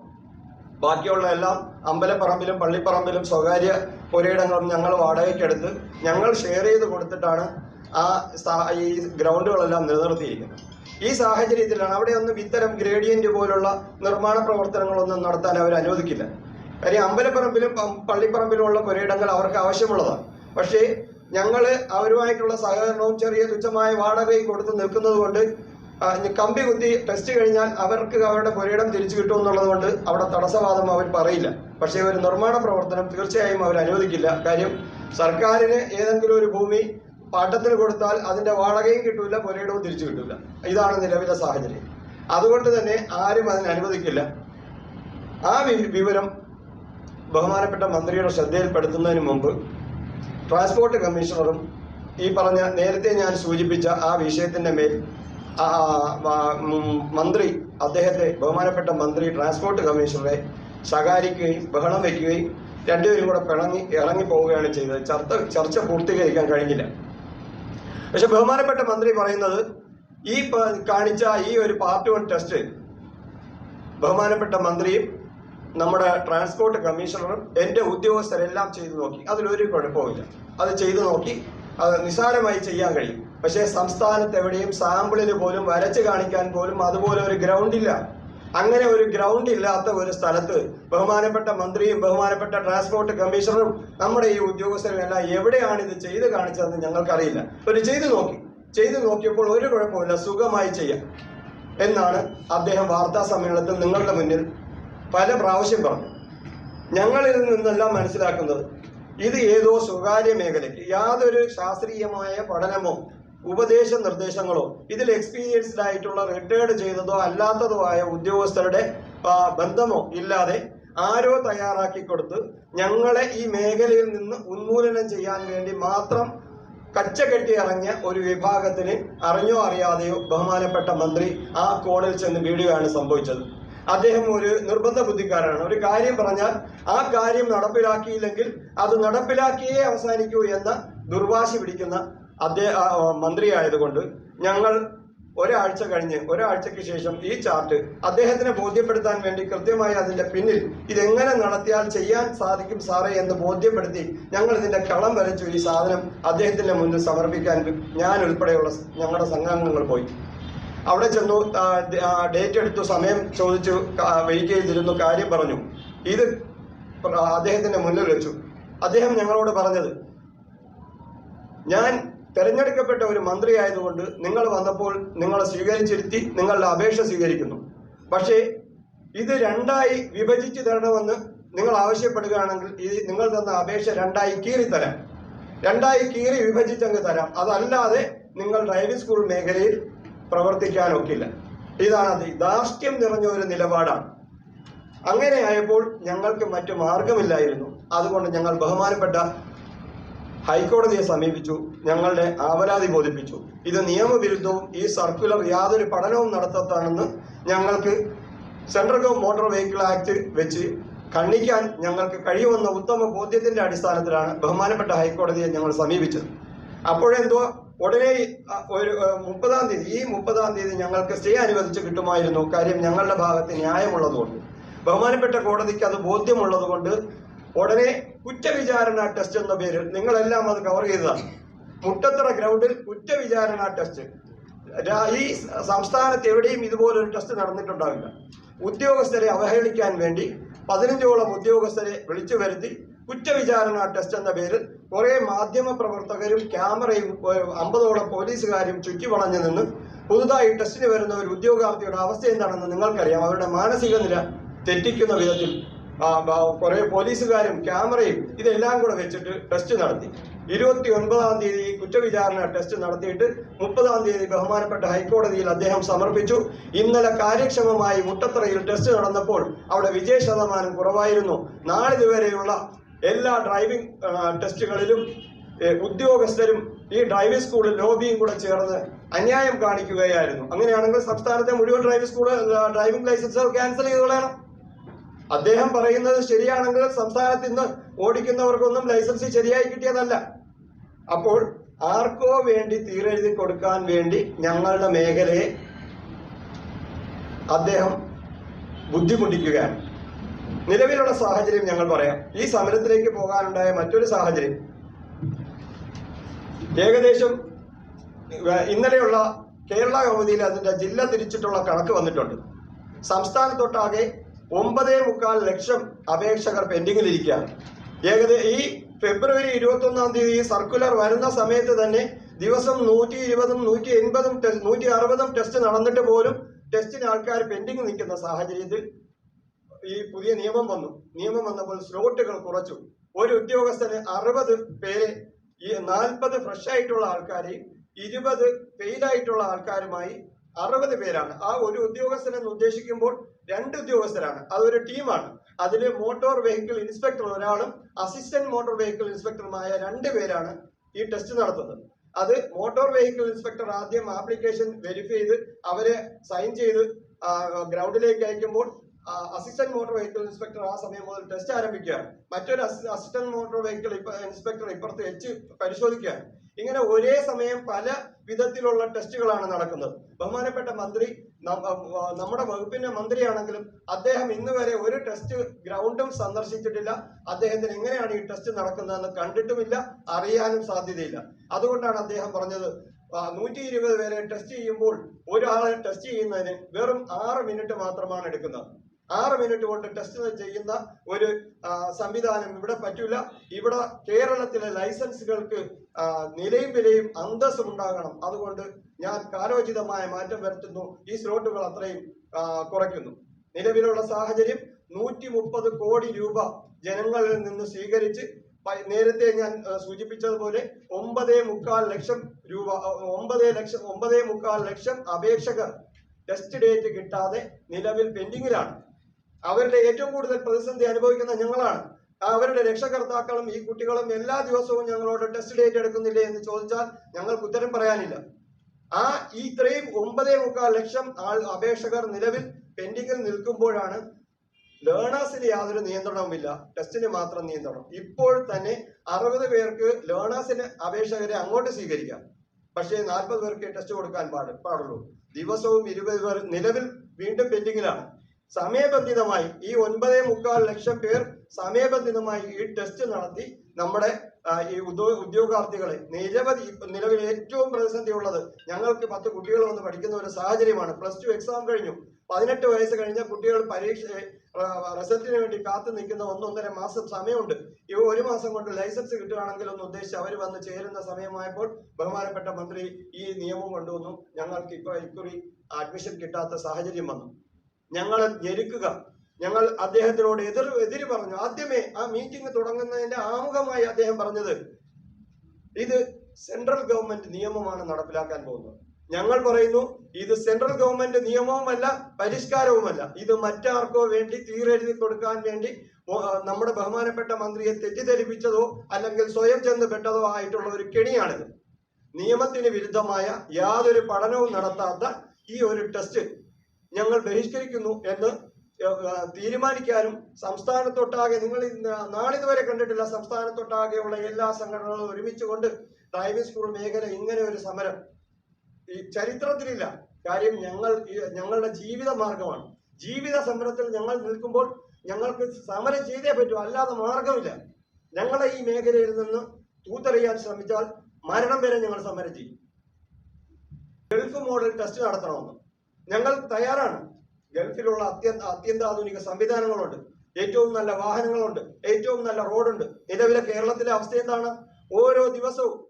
ബാക്കിയുള്ള എല്ലാം അമ്പലപ്പറമ്പിലും പള്ളിപ്പറമ്പിലും സ്വകാര്യ പുരയിടങ്ങളും ഞങ്ങൾ വാടകയ്ക്കെടുത്ത് ഞങ്ങൾ ഷെയർ ചെയ്ത് കൊടുത്തിട്ടാണ് ആ ഈ ഗ്രൗണ്ടുകളെല്ലാം നിലനിർത്തിയിരിക്കുന്നത്. ഈ സാഹചര്യത്തിലാണ് അവിടെയൊന്നും ഇത്തരം ഗ്രേഡിയന്റ് പോലുള്ള നിർമ്മാണ പ്രവർത്തനങ്ങളൊന്നും നടത്താൻ അവർ അനുവദിക്കില്ല. കാര്യം അമ്പലപ്പറമ്പിലും പള്ളിപ്പറമ്പിലും പള്ളിപ്പറമ്പിലുമുള്ള പുരയിടങ്ങൾ അവർക്ക് ആവശ്യമുള്ളതാണ്. പക്ഷേ ഞങ്ങൾ അവരുമായിട്ടുള്ള സഹകരണവും ചെറിയ തുച്ഛമായ വാടകയും കൊടുത്ത് നിൽക്കുന്നത് കൊണ്ട് കമ്പി കുത്തി ടെസ്റ്റ് കഴിഞ്ഞാൽ അവർക്ക് അവരുടെ പുരയിടം തിരിച്ചു കിട്ടും എന്നുള്ളത് കൊണ്ട് അവിടെ തടസ്സവാദം അവർ പറയില്ല. പക്ഷേ ഒരു നിർമ്മാണ പ്രവർത്തനം തീർച്ചയായും അവർ അനുവദിക്കില്ല. കാര്യം സർക്കാരിന് ഏതെങ്കിലും ഒരു ഭൂമി പാട്ടത്തിന് കൊടുത്താൽ അതിന്റെ വാടകയും കിട്ടൂല പുരയിടവും തിരിച്ചു കിട്ടൂല. ഇതാണ് നിലവിലെ സാഹചര്യം. അതുകൊണ്ട് തന്നെ ആരും അതിന് അനുവദിക്കില്ല. ആ വിവരം ബഹുമാനപ്പെട്ട മന്ത്രിയുടെ ശ്രദ്ധയിൽപ്പെടുത്തുന്നതിന് മുമ്പ് ട്രാൻസ്പോർട്ട് കമ്മീഷണറും ഈ പറഞ്ഞ നേരത്തെ ഞാൻ സൂചിപ്പിച്ച ആ വിഷയത്തിന്റെ മേൽ മന്ത്രി അദ്ദേഹത്തെ ബഹുമാനപ്പെട്ട മന്ത്രി ട്രാൻസ്പോർട്ട് കമ്മീഷണറെ ശകാരിക്കുകയും ബഹളം വയ്ക്കുകയും രണ്ടുപേരും കൂടെ പിണങ്ങി ഇറങ്ങി പോവുകയാണ് ചെയ്തത്. ചർച്ച ചർച്ച പൂർത്തീകരിക്കാൻ കഴിഞ്ഞില്ല. പക്ഷെ ബഹുമാനപ്പെട്ട മന്ത്രി പറയുന്നത് ഈ കാണിച്ച ഈ ഒരു പാർട്ട് വൺ ടെസ്റ്റ് ബഹുമാനപ്പെട്ട മന്ത്രിയും നമ്മുടെ ട്രാൻസ്പോർട്ട് കമ്മീഷണറും എന്റെ ഉദ്യോഗസ്ഥരെല്ലാം ചെയ്തു നോക്കി. അതിലൊരു കുഴപ്പമില്ല അത് ചെയ്തു നോക്കി. അത് നിസ്സാരമായി ചെയ്യാൻ കഴിയും. പക്ഷേ സംസ്ഥാനത്ത് എവിടെയും സാമ്പിളിന് പോലും വരച്ച് കാണിക്കാൻ പോലും അതുപോലെ ഒരു ഗ്രൗണ്ട് ഇല്ല. അങ്ങനെ ഒരു ഗ്രൗണ്ട് ഇല്ലാത്ത ഒരു സ്ഥലത്ത് ബഹുമാനപ്പെട്ട മന്ത്രിയും ബഹുമാനപ്പെട്ട ട്രാൻസ്പോർട്ട് കമ്മീഷണറും നമ്മുടെ ഈ ഉദ്യോഗസ്ഥരും എല്ലാം എവിടെയാണ് ഇത് ചെയ്ത് കാണിച്ചതെന്ന് ഞങ്ങൾക്കറിയില്ല. ഒരു ചെയ്തു നോക്കി. ചെയ്തു നോക്കിയപ്പോൾ ഒരു കുഴപ്പമില്ല സുഖമായി ചെയ്യാം. എന്നാണ് അദ്ദേഹം വാർത്താ സമ്മേളനത്തിൽ നിങ്ങളുടെ മുന്നിൽ പല പ്രാവശ്യം പറഞ്ഞു. ഞങ്ങളിൽ നിന്നെല്ലാം മനസ്സിലാക്കുന്നത് ഇത് ഏതോ സ്വകാര്യ മേഖലയ്ക്ക് യാതൊരു ശാസ്ത്രീയമായ പഠനമോ ഉപദേശ നിർദ്ദേശങ്ങളോ ഇതിൽ എക്സ്പീരിയൻസ്ഡ് ആയിട്ടുള്ള റിട്ടയർഡ് ചെയ്തതോ അല്ലാത്തതോ ആയ ഉദ്യോഗസ്ഥരുടെ ബന്ധമോ ഇല്ലാതെ ആരോ തയ്യാറാക്കി കൊടുത്ത് ഞങ്ങളെ ഈ മേഖലയിൽ നിന്ന് ഉന്മൂലനം ചെയ്യാൻ വേണ്ടി മാത്രം കച്ചകെട്ടി ഇറങ്ങിയ ഒരു വിഭാഗത്തിന് അറിഞ്ഞോ അറിയാതെയോ ബഹുമാനപ്പെട്ട മന്ത്രി ആ കോണിൽ ചെന്ന് വീഴുകയാണ് സംഭവിച്ചത്. അദ്ദേഹം ഒരു നിർബന്ധ ബുദ്ധിക്കാരനാണ് ഒരു കാര്യം പറഞ്ഞാൽ ആ കാര്യം നടപ്പിലാക്കിയില്ലെങ്കിൽ അത് നടപ്പിലാക്കിയേ അവസാനിക്കൂ എന്ന ദുർവാശി പിടിക്കുന്ന അദ്ദേഹം മന്ത്രിയായതുകൊണ്ട് ഞങ്ങൾ ഒരാഴ്ച കഴിഞ്ഞ് ഒരാഴ്ചയ്ക്ക് ശേഷം ഈ ചാർട്ട് അദ്ദേഹത്തിനെ ബോധ്യപ്പെടുത്താൻ വേണ്ടി കൃത്യമായി അതിന്റെ പിന്നിൽ ഇതെങ്ങനെ നടത്തിയാൽ ചെയ്യാൻ സാധിക്കും സാറേ എന്ന് ബോധ്യപ്പെടുത്തി ഞങ്ങൾ ഇതിന്റെ കളം വരച്ചു ഈ സാധനം അദ്ദേഹത്തിന്റെ മുന്നിൽ സമർപ്പിക്കാൻ ഞാൻ ഉൾപ്പെടെയുള്ള ഞങ്ങളുടെ സംഘാംഗങ്ങൾ പോയി. അവിടെ ചെന്നു ഡേറ്റ് എടുത്തു സമയം ചോദിച്ചു വെയിറ്റ് ചെയ്തിരുന്നു കാര്യം പറഞ്ഞു. ഇത് അദ്ദേഹത്തിന്റെ മുന്നിൽ വെച്ചു. അദ്ദേഹം ഞങ്ങളോട് പറഞ്ഞത് ഞാൻ തെരഞ്ഞെടുക്കപ്പെട്ട ഒരു മന്ത്രി ആയതുകൊണ്ട് നിങ്ങൾ വന്നപ്പോൾ നിങ്ങളെ സ്വീകരിച്ചിരുത്തി നിങ്ങളുടെ അപേക്ഷ സ്വീകരിക്കുന്നു. പക്ഷേ ഇത് രണ്ടായി വിഭജിച്ച് തരണമെന്ന് നിങ്ങൾ ആവശ്യപ്പെടുകയാണെങ്കിൽ ഈ നിങ്ങൾ തന്ന അപേക്ഷ രണ്ടായി കീറി തരാം. രണ്ടായി കീറി വിഭജിച്ചങ്ങ് തരാം. അതല്ലാതെ നിങ്ങൾ ഡ്രൈവിംഗ് സ്കൂൾ മേഖലയിൽ പ്രവർത്തിക്കാൻ ഒക്കില്ല ഇതാണ് അത്. ധാർഷ്ട്യം നിറഞ്ഞ ഒരു നിലപാടാണ്. അങ്ങനെ ആയപ്പോൾ ഞങ്ങൾക്ക് മറ്റു മാർഗമില്ലായിരുന്നു. അതുകൊണ്ട് ഞങ്ങൾ ബഹുമാനപ്പെട്ട ഹൈക്കോടതിയെ സമീപിച്ചു. ഞങ്ങളുടെ ആവലാതി ബോധിപ്പിച്ചു. ഇത് നിയമവിരുദ്ധവും ഈ സർക്കുലർ യാതൊരു പഠനവും നടത്താത്താണെന്ന് ഞങ്ങൾക്ക് സെൻട്രൽ ഗവ മോട്ടോർ വെഹിക്കിൾ ആക്ട് വെച്ച് ഖണ്ഡിക്കാൻ ഞങ്ങൾക്ക് കഴിയുമെന്ന ഉത്തമ ബോധ്യത്തിന്റെ അടിസ്ഥാനത്തിലാണ് ബഹുമാനപ്പെട്ട ഹൈക്കോടതിയെ ഞങ്ങൾ സമീപിച്ചത്. അപ്പോഴെന്തോ ഉടനെ ഒരു മുപ്പതാം തീയതി ഈ മുപ്പതാം തീയതി ഞങ്ങൾക്ക് സ്റ്റേ അനുവദിച്ച് കിട്ടുമായിരുന്നു. കാര്യം ഞങ്ങളുടെ ഭാഗത്ത് ന്യായമുള്ളതുകൊണ്ട്. ബഹുമാനപ്പെട്ട കോടതിക്ക് അത് ബോധ്യമുള്ളതുകൊണ്ട് ഉടനെ കുറ്റവിചാരണ ടെസ്റ്റ് എന്ന പേരിൽ നിങ്ങളെല്ലാം അത് കവർ ചെയ്തതാണ്. മുട്ടത്തറ ഗ്രൗണ്ടിൽ കുറ്റവിചാരണ ടെസ്റ്റ്. ഈ സംസ്ഥാനത്ത് എവിടെയും ഇതുപോലൊരു ടെസ്റ്റ് നടന്നിട്ടുണ്ടാവില്ല. ഉദ്യോഗസ്ഥരെ അവഹേളിക്കാൻ വേണ്ടി പതിനഞ്ചോളം ഉദ്യോഗസ്ഥരെ വിളിച്ചു വരുത്തി കുറ്റവിചാരണ ടെസ്റ്റ് എന്ന പേരിൽ കുറെ മാധ്യമ പ്രവർത്തകരും ക്യാമറയും അമ്പതോളം പോലീസുകാരും ചുറ്റിവളഞ്ഞു നിന്ന് പുതുതായി ടെസ്റ്റിന് വരുന്ന ഒരു ഉദ്യോഗാർത്ഥിയുടെ അവസ്ഥ എന്താണെന്ന് നിങ്ങൾക്കറിയാം. അവരുടെ മാനസിക നില തെറ്റിക്കുന്ന വിധത്തിൽ കുറെ പോലീസുകാരും ക്യാമറയും ഇതെല്ലാം കൂടെ വെച്ചിട്ട് ടെസ്റ്റ് നടത്തി. ഇരുപത്തി ഒൻപതാം തീയതി കുറ്റവിചാരണ ടെസ്റ്റ് നടത്തിയിട്ട് മുപ്പതാം തീയതി ബഹുമാനപ്പെട്ട ഹൈക്കോടതിയിൽ അദ്ദേഹം സമർപ്പിച്ചു. ഇന്നലെ കാര്യക്ഷമമായി മുട്ടത്തറയിൽ ടെസ്റ്റ് നടന്നപ്പോൾ അവിടെ വിജയ ശതമാനം കുറവായിരുന്നു. നാളിതുവരെയുള്ള എല്ലാ ഡ്രൈവിംഗ് ടെസ്റ്റുകളിലും ഉദ്യോഗസ്ഥരും ഈ ഡ്രൈവിംഗ് സ്കൂളിൽ ലോബിയും കൂടെ ചേർന്ന് അന്യായം കാണിക്കുകയായിരുന്നു. അങ്ങനെയാണെങ്കിൽ സംസ്ഥാനത്തെ മുഴുവൻ driving school driving licence cancel ചെയ്ത് കളയണം. അദ്ദേഹം പറയുന്നത് ശരിയാണെങ്കിൽ സംസ്ഥാനത്ത് ഇന്ന് ഓടിക്കുന്നവർക്കൊന്നും ലൈസൻസ് ശരിയായി കിട്ടിയതല്ല. അപ്പോൾ ആർക്കോ വേണ്ടി തീരെഴുതി കൊടുക്കാൻ വേണ്ടി ഞങ്ങളുടെ മേഖലയെ അദ്ദേഹം ബുദ്ധിമുട്ടിക്കുകയാണ്. നിലവിലുള്ള സാഹചര്യം ഞങ്ങൾ പറയാം. ഈ സമരത്തിലേക്ക് പോകാനുണ്ടായ മറ്റൊരു സാഹചര്യം. ഏകദേശം ഇന്നലെയുള്ള കേരള കൗമുദിയിൽ അതിന്റെ ജില്ല തിരിച്ചിട്ടുള്ള കണക്ക് വന്നിട്ടുണ്ട്. സംസ്ഥാനത്തൊട്ടാകെ ഒമ്പതേ മുക്കാൽ ലക്ഷം അപേക്ഷകർ പെൻഡിങ്ങിലിരിക്കുകയാണ്. ഏകദേശം ഈ ഫെബ്രുവരി ഇരുപത്തി ഒന്നാം തീയതി സർക്കുലർ വരുന്ന സമയത്ത് തന്നെ ദിവസം നൂറ്റി ഇരുപതും നൂറ്റി എൺപതും നൂറ്റി അറുപതും ടെസ്റ്റ് നടന്നിട്ട് പോലും ടെസ്റ്റിന് ആൾക്കാർ പെൻഡിങ് നിൽക്കുന്ന സാഹചര്യത്തിൽ ഈ പുതിയ നിയമം വന്നു. നിയമം വന്നപ്പോൾ സ്ലോട്ടുകൾ കുറച്ചു. ഒരു ഉദ്യോഗസ്ഥന് അറുപത് പേരെ ഈ നാൽപ്പത് ഫ്രഷ് ആയിട്ടുള്ള ആൾക്കാരെയും ഇരുപത് ഫെയിലായിട്ടുള്ള ആൾക്കാരുമായി അറുപത് പേരാണ്. ആ ഒരു ഉദ്യോഗസ്ഥൻ എന്ന് ഉദ്ദേശിക്കുമ്പോൾ രണ്ട് ഉദ്യോഗസ്ഥരാണ്. അതൊരു ടീമാണ്. അതിൽ മോട്ടോർ വെഹിക്കിൾ ഇൻസ്പെക്ടർ ഒരാളും അസിസ്റ്റന്റ് മോട്ടോർ വെഹിക്കിൾ ഇൻസ്പെക്ടറുമായ രണ്ട് പേരാണ് ഈ ടെസ്റ്റ് നടത്തുന്നത്. അത് മോട്ടോർ വെഹിക്കിൾ ഇൻസ്പെക്ടർ ആദ്യം ആപ്ലിക്കേഷൻ വെരിഫൈ ചെയ്ത് അവരെ സൈൻ ചെയ്ത് ഗ്രൗണ്ടിലേക്ക് അയക്കുമ്പോൾ അസിസ്റ്റന്റ് മോട്ടോർ വെഹിക്കിൾ ഇൻസ്പെക്ടർ ആ സമയം മുതൽ ടെസ്റ്റ് ആരംഭിക്കുകയാണ്. മറ്റൊരു അസിസ്റ്റന്റ് മോട്ടോർ വെഹിക്കിൾ ഇൻസ്പെക്ടർ ഇപ്പുറത്ത് വെച്ച് പരിശോധിക്കുകയാണ്. ഇങ്ങനെ ഒരേ സമയം പല വിധത്തിലുള്ള ടെസ്റ്റുകളാണ് നടക്കുന്നത്. ബഹുമാനപ്പെട്ട മന്ത്രി നമ്മുടെ വകുപ്പിന്റെ മന്ത്രിയാണെങ്കിലും അദ്ദേഹം ഇന്ന് വരെ ഒരു ടെസ്റ്റ് ഗ്രൗണ്ടും സന്ദർശിച്ചിട്ടില്ല. അദ്ദേഹത്തിന് എങ്ങനെയാണ് ഈ ടെസ്റ്റ് നടക്കുന്നതെന്ന് കണ്ടിട്ടുമില്ല അറിയാനും സാധ്യതയില്ല. അതുകൊണ്ടാണ് അദ്ദേഹം പറഞ്ഞത് നൂറ്റി ഇരുപത് പേരെ ടെസ്റ്റ് ചെയ്യുമ്പോൾ ഒരാളെ ടെസ്റ്റ് ചെയ്യുന്നതിന് വെറും ആറ് മിനിറ്റ് മാത്രമാണ് എടുക്കുന്നത്. ആറ് മിനിറ്റ് കൊണ്ട് ടെസ്റ്റ് ചെയ്യുന്ന ഒരു സംവിധാനം ഇവിടെ പറ്റൂല. ഇവിടെ കേരളത്തിലെ ലൈസൻസുകൾക്ക് നിലയും വിലയും അന്തസ്സും ഉണ്ടാകണം. അതുകൊണ്ട് ഞാൻ കാലോചിതമായ മാറ്റം വരുത്തുന്നു. ഈ സ്ലോട്ടുകൾ അത്രയും കുറയ്ക്കുന്നു. നിലവിലുള്ള സാഹചര്യം നൂറ്റി മുപ്പത് കോടി രൂപ ജനങ്ങളിൽ നിന്ന് സ്വീകരിച്ച് നേരത്തെ ഞാൻ സൂചിപ്പിച്ചതുപോലെ ഒമ്പതേ മുക്കാൽ ലക്ഷം രൂപ ഒമ്പതേ ലക്ഷം ഒമ്പതേ മുക്കാൽ ലക്ഷം അപേക്ഷകർ ടെസ്റ്റ് ഡേറ്റ് കിട്ടാതെ നിലവിൽ പെൻഡിങ്ങിലാണ് അവരുടെ ഏറ്റവും കൂടുതൽ പ്രതിസന്ധി അനുഭവിക്കുന്ന ഞങ്ങളാണ്. അവരുടെ രക്ഷകർത്താക്കളും ഈ കുട്ടികളും എല്ലാ ദിവസവും ഞങ്ങളോട് ടെസ്റ്റ് ഡേറ്റ് എടുക്കുന്നില്ലേ എന്ന് ചോദിച്ചാൽ ഞങ്ങൾക്ക് ഉത്തരം പറയാനില്ല. ആ ഈ ഇത്രയും ഒമ്പതേ മുക്കാൽ ലക്ഷം ആൾ അപേക്ഷകർ നിലവിൽ പെൻഡിങ്ങിൽ നിൽക്കുമ്പോഴാണ് ലേണേഴ്സിന് യാതൊരു നിയന്ത്രണവുമില്ല. ടെസ്റ്റിന് മാത്രം നിയന്ത്രണം. ഇപ്പോൾ തന്നെ അറുപത് പേർക്ക് ലേണേഴ്സിന് അപേക്ഷകരെ അങ്ങോട്ട് സ്വീകരിക്കാം. പക്ഷേ നാൽപ്പത് പേർക്ക് ടെസ്റ്റ് കൊടുക്കാൻ പാട് പാടുള്ളൂ. ദിവസവും ഇരുപത് പേർ നിലവിൽ വീണ്ടും പെൻഡിങ്ങിലാണ് സമയബന്ധിതമായി ഈ ഒൻപതേ മുക്കാൽ ലക്ഷം പേർ സമയബന്ധിതമായി ഈ ടെസ്റ്റ് നടത്തി നമ്മുടെ ഈ ഉദ്യോ ഉദ്യോഗാർത്ഥികളെ. നിരവധി നിലവിൽ ഏറ്റവും പ്രതിസന്ധി ഉള്ളത് ഞങ്ങൾക്ക് പത്ത് കുട്ടികൾ വന്ന് പഠിക്കുന്ന ഒരു സാഹചര്യമാണ്. പ്ലസ് ടു എക്സാം കഴിഞ്ഞു. പതിനെട്ട് വയസ്സ് കഴിഞ്ഞ കുട്ടികൾ പരീക്ഷ റിസൾട്ടിന് വേണ്ടി കാത്തു നിൽക്കുന്ന ഒന്നൊന്നര മാസം സമയമുണ്ട്. ഇവ ഒരു മാസം കൊണ്ട് ലൈസൻസ് കിട്ടുകയാണെങ്കിൽ ഒന്ന് ഉദ്ദേശിച്ച് അവർ വന്ന് ചേരുന്ന സമയമായപ്പോൾ ബഹുമാനപ്പെട്ട മന്ത്രി ഈ നിയമം കൊണ്ടുവന്നു. ഞങ്ങൾക്ക് ഇപ്പോൾ ഇക്കുറി അഡ്മിഷൻ കിട്ടാത്ത സാഹചര്യം വന്നു. ഞങ്ങളെ ഞെരുക്കുക. ഞങ്ങൾ അദ്ദേഹത്തിനോട് എതിർ എതിര് പറഞ്ഞു. ആദ്യമേ ആ മീറ്റിംഗ് തുടങ്ങുന്നതിന്റെ ആമുഖമായി അദ്ദേഹം പറഞ്ഞത് ഇത് സെൻട്രൽ ഗവൺമെന്റ് നിയമമാണ് നടപ്പിലാക്കാൻ പോകുന്നത്. ഞങ്ങൾ പറയുന്നു ഇത് സെൻട്രൽ ഗവൺമെന്റ് നിയമവുമല്ല പരിഷ്കാരവുമല്ല. ഇത് മറ്റാർക്കോ വേണ്ടി തീരെഴുതി കൊടുക്കാൻ വേണ്ടി നമ്മുടെ ബഹുമാനപ്പെട്ട മന്ത്രിയെ തെറ്റിദ്ധരിപ്പിച്ചതോ അല്ലെങ്കിൽ സ്വയം ചെന്ന് പെട്ടതോ ആയിട്ടുള്ള ഒരു കെണിയാണിത്. നിയമത്തിന് വിരുദ്ധമായ യാതൊരു പഠനവും നടത്താത്ത ഈ ഒരു ടെസ്റ്റ് ഞങ്ങൾ ബഹിഷ്കരിക്കുന്നു എന്ന് തീരുമാനിക്കാനും സംസ്ഥാനത്തൊട്ടാകെ നിങ്ങൾ നാളിതുവരെ കണ്ടിട്ടില്ല സംസ്ഥാനത്തൊട്ടാകെയുള്ള എല്ലാ സംഘടനകളും ഒരുമിച്ചുകൊണ്ട് ഡ്രൈവിംഗ് സ്കൂൾ മേഖല ഇങ്ങനെ ഒരു സമരം. ഈ ചരിത്രത്തിലില്ല. കാര്യം ഞങ്ങൾ ഞങ്ങളുടെ ജീവിത മാർഗമാണ്. ജീവിത സമരത്തിൽ ഞങ്ങൾ നിൽക്കുമ്പോൾ ഞങ്ങൾക്ക് സമരം ചെയ്തേ പറ്റൂ അല്ലാതെ മാർഗമില്ല. ഞങ്ങളെ ഈ മേഖലയിൽ നിന്ന് തൂത്തെറിയാൻ ശ്രമിച്ചാൽ മരണം വരെ ഞങ്ങൾ സമരം ചെയ്യും. ഗൾഫ് മോഡൽ ടെസ്റ്റ് നടത്തണമെന്ന്. ഞങ്ങൾ തയ്യാറാണ്. ഗൾഫിലുള്ള അത്യന്ത അത്യന്താധുനിക സംവിധാനങ്ങളുണ്ട്. ഏറ്റവും നല്ല വാഹനങ്ങളുണ്ട്. ഏറ്റവും നല്ല റോഡുണ്ട്. നിലവിലെ കേരളത്തിലെ അവസ്ഥ എന്താണ്? ഓരോ ദിവസവും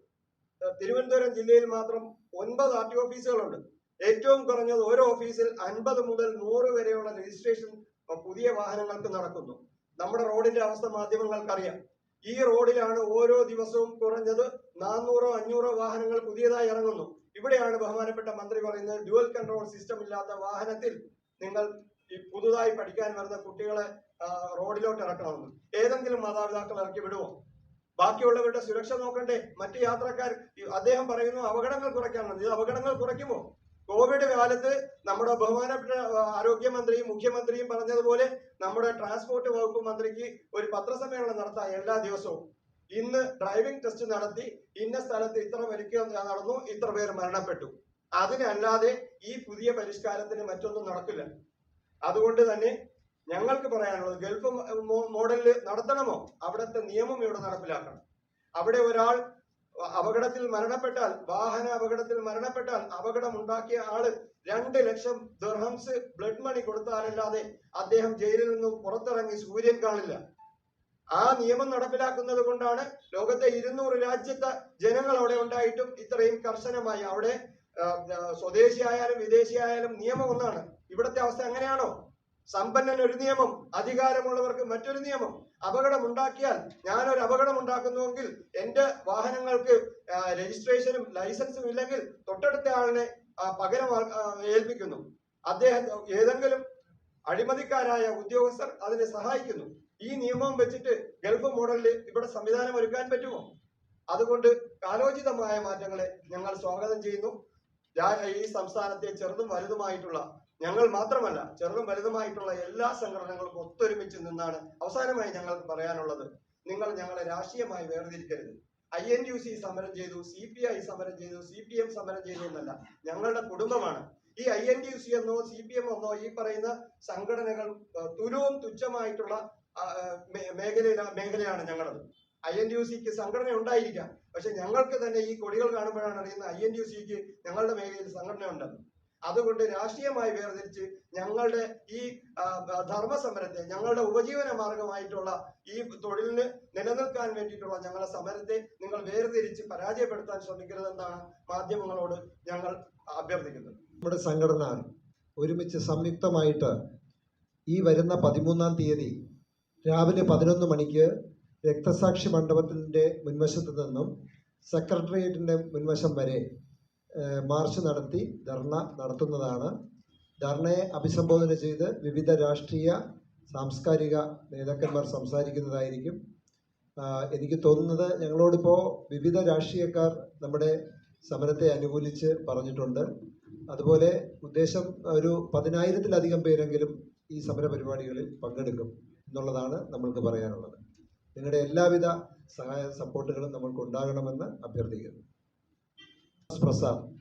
തിരുവനന്തപുരം ജില്ലയിൽ മാത്രം ഒൻപത് ആർ ടി ഓഫീസുകളുണ്ട്. ഏറ്റവും കുറഞ്ഞത് ഓരോ ഓഫീസിൽ അൻപത് മുതൽ നൂറ് വരെയുള്ള രജിസ്ട്രേഷൻ പുതിയ വാഹനങ്ങൾക്ക് നടക്കുന്നു. നമ്മുടെ റോഡിന്റെ അവസ്ഥ മാധ്യമങ്ങൾക്കറിയാം. ഈ റോഡിലാണ് ഓരോ ദിവസവും കുറഞ്ഞത് നാനൂറോ അഞ്ഞൂറോ വാഹനങ്ങൾ പുതിയതായി ഇറങ്ങുന്നു. ഇവിടെയാണ് ബഹുമാനപ്പെട്ട മന്ത്രി പറയുന്നത് ഡ്യുവൽ കൺട്രോൾ സിസ്റ്റം ഇല്ലാത്ത വാഹനത്തിൽ നിങ്ങൾ ഈ പുതുതായി പഠിക്കാൻ വരുന്ന കുട്ടികളെ റോഡിലോട്ട് ഇറക്കണമെന്ന്. ഏതെങ്കിലും മാതാപിതാക്കൾ ഇറക്കി വിടുമോ ബാക്കിയുള്ളവരുടെ സുരക്ഷ നോക്കണ്ടേ? മറ്റു യാത്രക്കാർ അദ്ദേഹം പറയുന്നു അപകടങ്ങൾ കുറയ്ക്കാനാണ് ഇത് അപകടങ്ങൾ കുറയ്ക്കുമോ? കോവിഡ് കാലത്ത് നമ്മുടെ ബഹുമാനപ്പെട്ട ആരോഗ്യമന്ത്രിയും മുഖ്യമന്ത്രിയും പറഞ്ഞതുപോലെ നമ്മുടെ ട്രാൻസ്പോർട്ട് വകുപ്പ് മന്ത്രിക്ക് ഒരു പത്രസമ്മേളനം നടത്താം എല്ലാ ദിവസവും ഇന്ന് ഡ്രൈവിംഗ് ടെസ്റ്റ് നടത്തി ഇന്ന സ്ഥലത്ത് ഇത്ര പരിക്ക് നടന്നു ഇത്ര പേർ മരണപ്പെട്ടു. അതിനല്ലാതെ ഈ പുതിയ പരിഷ്കാരത്തിന് മറ്റൊന്നും നടക്കില്ല. അതുകൊണ്ട് തന്നെ ഞങ്ങൾക്ക് പറയാനുള്ളത് ഗൾഫ് മോഡലിൽ നടത്തണമോ? അവിടുത്തെ നിയമം ഇവിടെ നടപ്പിലാക്കണം. അവിടെ ഒരാൾ അപകടത്തിൽ മരണപ്പെട്ടാൽ വാഹന അപകടത്തിൽ മരണപ്പെട്ടാൽ അപകടം ഉണ്ടാക്കിയ ആൾ രണ്ട് ലക്ഷം ദർഹംസ് ബ്ലഡ് മണി കൊടുത്താലല്ലാതെ അദ്ദേഹം ജയിലിൽ നിന്നും പുറത്തിറങ്ങി സൂര്യൻ കാണില്ല. ആ നിയമം നടപ്പിലാക്കുന്നത് കൊണ്ടാണ് ലോകത്തെ ഇരുന്നൂറ് രാജ്യത്തെ ജനങ്ങൾ അവിടെ ഉണ്ടായിട്ടും ഇത്രയും കർശനമായി അവിടെ സ്വദേശിയായാലും വിദേശിയായാലും നിയമം ഒന്നാണ്. ഇവിടുത്തെ അവസ്ഥ അങ്ങനെയാണോ? സമ്പന്നൻ ഒരു നിയമം അധികാരമുള്ളവർക്ക് മറ്റൊരു നിയമം. അപകടം ഉണ്ടാക്കിയാൽ ഞാനൊരു അപകടം ഉണ്ടാക്കുന്നുവെങ്കിൽ എന്റെ വാഹനങ്ങൾക്ക് രജിസ്ട്രേഷനും ലൈസൻസും ഇല്ലെങ്കിൽ തൊട്ടടുത്ത ആളിനെ പകരം ഏൽപ്പിക്കുന്നു. അദ്ദേഹം ഏതെങ്കിലും അഴിമതിക്കാരായ ഉദ്യോഗസ്ഥർ അതിനെ സഹായിക്കുന്നു. ഈ നിയമം വെച്ചിട്ട് ഗൾഫ് മോഡലിൽ ഇവിടെ സംവിധാനം ഒരുക്കാൻ പറ്റുമോ? അതുകൊണ്ട് കാലോചിതമായ മാറ്റങ്ങളെ ഞങ്ങൾ സ്വാഗതം ചെയ്യുന്നു. ഈ സംസ്ഥാനത്തെ ചെറുതും വലുതുമായിട്ടുള്ള ഞങ്ങൾ മാത്രമല്ല ചെറുതും വലുതുമായിട്ടുള്ള എല്ലാ സംഘടനകൾക്കും ഒത്തൊരുമിച്ച് നിന്നാണ് അവസാനമായി ഞങ്ങൾക്ക് പറയാനുള്ളത്. നിങ്ങൾ ഞങ്ങളെ രാഷ്ട്രീയമായി വേർതിരിക്കരുത്. ഐ എൻ യു സി സമരം ചെയ്തു സി പി ഐ സമരം ചെയ്തു സി പി എം സമരം ചെയ്തു എന്നല്ല ഞങ്ങളുടെ കുടുംബമാണ്. ഈ ഐ എൻ യു സി എന്നോ സി പി എം എന്നോ ഈ പറയുന്ന സംഘടനകൾ തുലവും തുച്ഛമായിട്ടുള്ള മേഖലയില മേഖലയാണ് ഞങ്ങളത്. ഐ എൻ ഡി യു സിക്ക് സംഘടന ഉണ്ടായിരിക്കാം. പക്ഷെ ഞങ്ങൾക്ക് തന്നെ ഈ കൊടികൾ കാണുമ്പോഴാണ് അറിയുന്നത് ഐ എൻ ഡി യു സിക്ക് ഞങ്ങളുടെ മേഖലയിൽ സംഘടന ഉണ്ടെന്ന് അതുകൊണ്ട് രാഷ്ട്രീയമായി വേർതിരിച്ച് ഞങ്ങളുടെ ഈ ധർമ്മസമരത്തെ ഞങ്ങളുടെ ഉപജീവന മാർഗമായിട്ടുള്ള ഈ തൊഴിലിന് നിലനിൽക്കാൻ വേണ്ടിയിട്ടുള്ള ഞങ്ങളുടെ സമരത്തെ നിങ്ങൾ വേർതിരിച്ച് പരാജയപ്പെടുത്താൻ ശ്രമിക്കരുതെന്നാണ് മാധ്യമങ്ങളോട് ഞങ്ങൾ അഭ്യർത്ഥിക്കുന്നത്. നമ്മുടെ സംഘടന ഒരുമിച്ച് സംയുക്തമായിട്ട് ഈ വരുന്ന പതിമൂന്നാം തീയതി രാവിലെ പതിനൊന്ന് മണിക്ക് രക്തസാക്ഷി മണ്ഡപത്തിന്റെ മുൻവശത്ത് നിന്നും സെക്രട്ടേറിയറ്റിന്റെ മുൻവശം വരെ മാർച്ച് നടത്തി ധർണ നടത്തുന്നതാണ്. ധർണയെ അഭിസംബോധന ചെയ്ത് വിവിധ രാഷ്ട്രീയ സാംസ്കാരിക നേതാക്കന്മാർ സംസാരിക്കുന്നതായിരിക്കും. എനിക്ക് തോന്നുന്നത് ഞങ്ങളോടിപ്പോൾ വിവിധ രാഷ്ട്രീയക്കാർ നമ്മുടെ സമരത്തെ അനുകൂലിച്ച് പറഞ്ഞിട്ടുണ്ട്. അതുപോലെ ഉദ്ദേശം ഒരു പതിനായിരത്തിലധികം പേരെങ്കിലും ഈ സമര പരിപാടികളിൽ പങ്കെടുക്കും. എന്നുള്ളതാണ് നമ്മൾക്ക് പറയാനുള്ളത്. നിങ്ങളുടെ എല്ലാവിധ സഹായ സപ്പോർട്ടുകളും നമ്മൾക്ക് ഉണ്ടാകണമെന്ന് അഭ്യർത്ഥിക്കുന്നു. പ്രസാദ്.